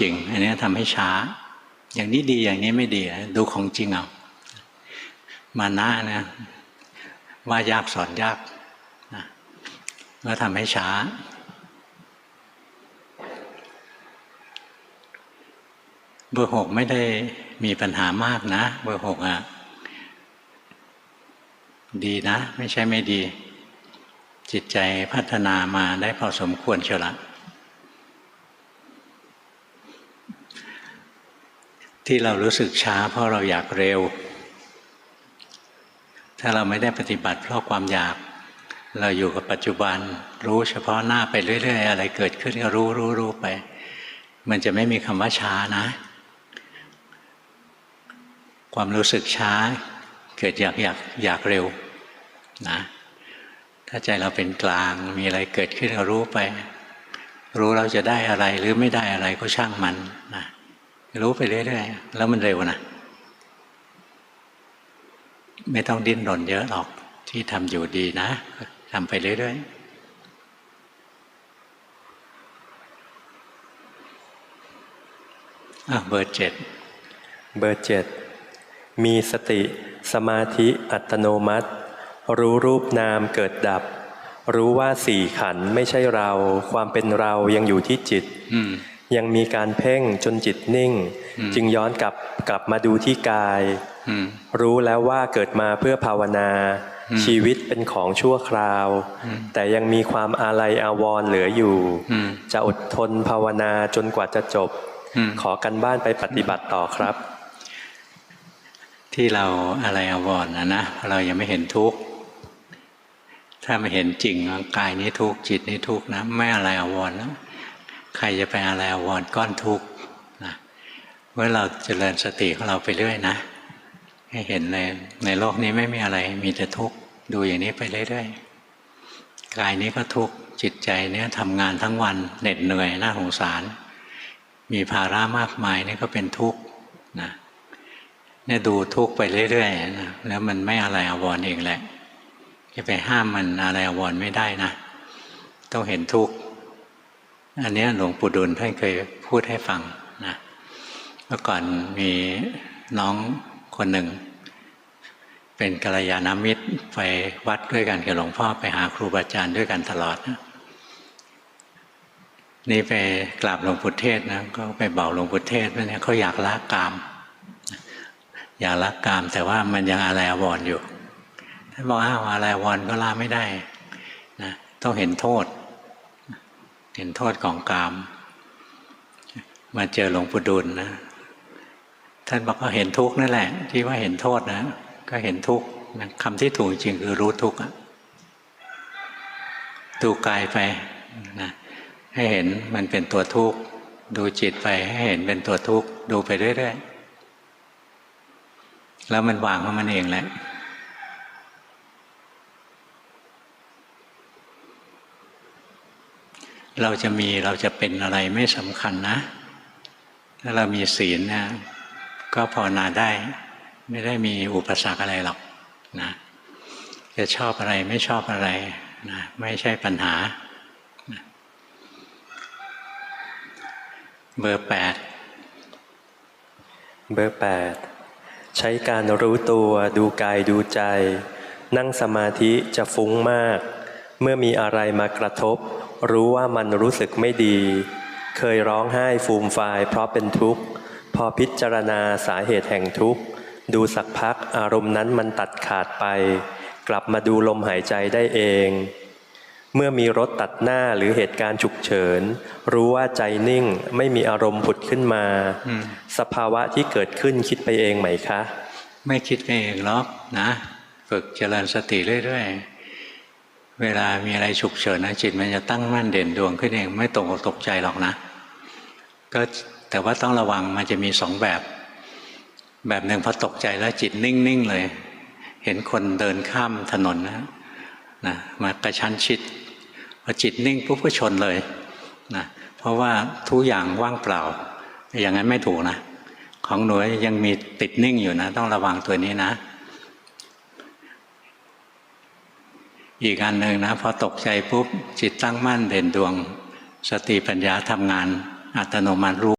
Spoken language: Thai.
จริง อันนี้ทำให้ช้า อย่างนี้ดีอย่างนี้ไม่ดี ดูของจริงเอามานะนะว่ายากสอนยากนะก็ทำให้ช้า เบอร์หกไม่ได้มีปัญหามากนะ เบอร์หกอะดีนะ ไม่ใช่ไม่ดี จิตใจพัฒนามาได้พอสมควรเชียวละ ที่เรารู้สึกช้า เพราะเราอยากเร็ว ถ้าเราไม่ได้ปฏิบัติเพราะความอยาก เราอยู่กับปัจจุบัน รู้เฉพาะหน้าไปเรื่อย ๆ อะไรเกิดขึ้นก็รู้รู้รู้ไป มันจะไม่มีคำว่าช้านะ ความรู้สึกช้า เกิดอยากอยากอยากเร็วนะถ้าใจเราเป็นกลางมีอะไรเกิดขึ้นก็รู้ไป รู้เราจะได้อะไรหรือไม่ได้อะไรก็ช่างมันนะ รู้ไปเรื่อยๆแล้วมันเร็วนะไม่ต้องดิ้นรนเยอะหรอกที่ทำอยู่ดีนะทำไปเรื่อยๆอะเบอร์เจ็ดเบอร์เจ็ดมีสติ สมาธิอัตโนมัติ รู้รูปนามเกิดดับ รู้ว่าสี่ขันธ์ไม่ใช่เรา ความเป็นเรายังอยู่ที่จิตอืม ยังมีการเพ่งจนจิตนิ่งอืมจึงย้อนกลับกลับมาดูที่กายอืมรู้แล้วว่าเกิดมาเพื่อภาวนาอืมชีวิตเป็นของชั่วคราวอืมแต่ยังมีความอาลัยอาวรณ์เหลืออยู่อืมจะอดทนภาวนาจนกว่าจะจบอืมขอกันบ้านไปปฏิบัติต่อครับ ที่เราอะไรอาวรณ์นะนะเพราะเรายังไม่เห็นทุกข์ถ้าไม่เห็นจริงว่ากายนี้ทุกข์จิตนี้ทุกข์นะไม่อะไรอาวรณ์แล้ว ใครจะไปอะไรอาวรณ์ก้อนทุกข์นะเมื่อเราเจริญสติของเราไปเรื่อยนะ ให้เห็นเลยในโลกนี้ไม่มีอะไร มีแต่ทุกข์ดูอย่างนี้ไปเรื่อยๆกายนี้ก็ทุกข์จิตใจเนี้ยทำงานทั้งวันเหน็ดเหนื่อยน่าสงสาร มีภาระมากมายนี่ก็เป็นทุกข์นะเนี่ยดูทุกข์ไปเรื่อยๆนะแล้วมันไม่อะไรอาวรเองแหละจะไปห้ามมันอะไรอาวรไม่ได้นะ ต้องเห็นทุกข์ อันนี้หลวงปู่ดุลท่านเคยพูดให้ฟังนะเมื่อก่อนมีน้องคนหนึ่ง เป็นกัลยาณมิตรไปวัดด้วยกันกับหลวงพ่อไปหาครูบาอาจารย์ด้วยกันตลอดนะนี่ไปกราบหลวงปู่เทศนะก็ไปบอกหลวงปู่เทศว่าเนี่ยเขาอยากละกาม อยากละกาม แต่ว่ามันยังอะไรอวรอยู่ท่านบอกอ้าวอะไรอวรก็ละไม่ได้นะต้องเห็นโทษ เห็นโทษของกาม มาเจอหลวงปู่ดุลนะ ท่านบอกก็เห็นทุกข์นั่นแหละ ที่ว่าเห็นโทษนะ ก็เห็นทุกข์คำที่ถูกจริงคือรู้ทุกข์ดูกายไปนะให้เห็นมันเป็นตัวทุกข์ดูจิตไปให้เห็นเป็นตัวทุกข์ดูไปเรื่อยๆแล้วมันวางของมันเองแหละ เราจะมีเราจะเป็นอะไรไม่สำคัญนะ ถ้าเรามีศีลนะก็ภาวนาได้ ไม่ได้มีอุปสรรคอะไรหรอกนะจะชอบอะไรไม่ชอบอะไรนะไม่ใช่ปัญหา เบอร์แปดเบอร์8ใช้การรู้ตัวดูกายดูใจ นั่งสมาธิจะฟุ้งมาก เมื่อมีอะไรมากระทบ รู้ว่ามันรู้สึกไม่ดี เคยร้องไห้ฟูมฟายเพราะเป็นทุกข์ พอพิจารณาสาเหตุแห่งทุกข์ ดูสักพักอารมณ์นั้นมันตัดขาดไป กลับมาดูลมหายใจได้เอง เมื่อมีรถตัดหน้าหรือเหตุการณ์ฉุกเฉิน รู้ว่าใจนิ่งไม่มีอารมณ์ผุดขึ้นมาอืมสภาวะที่เกิดขึ้นคิดไปเองไหมคะ ไม่คิดไปเองหรอกนะ ฝึกเจริญสติเรื่อยๆ เวลามีอะไรฉุกเฉินนะจิตมันจะตั้งมั่นเด่นดวงขึ้นเองไม่ตกอกตกใจหรอกนะ ก็แต่ว่าต้องระวังมันจะมีสองแบบ แบบหนึ่งพอตกใจแล้วจิตนิ่งๆเลย เห็นคนเดินข้ามถนนนะนะมากระชั้นชิดพอจิตนิ่งปุ๊บก็ชนเลยนะเพราะว่าทุกอย่างว่างเปล่า อย่างนั้นไม่ถูกนะ ของหนูยังมีติดนิ่งอยู่นะ ต้องระวังตัวนี้นะ อีกอันหนึ่งนะพอตกใจปุ๊บจิตตั้งมั่นเด่นดวง สติปัญญาทำงานอัตโนมัติรู้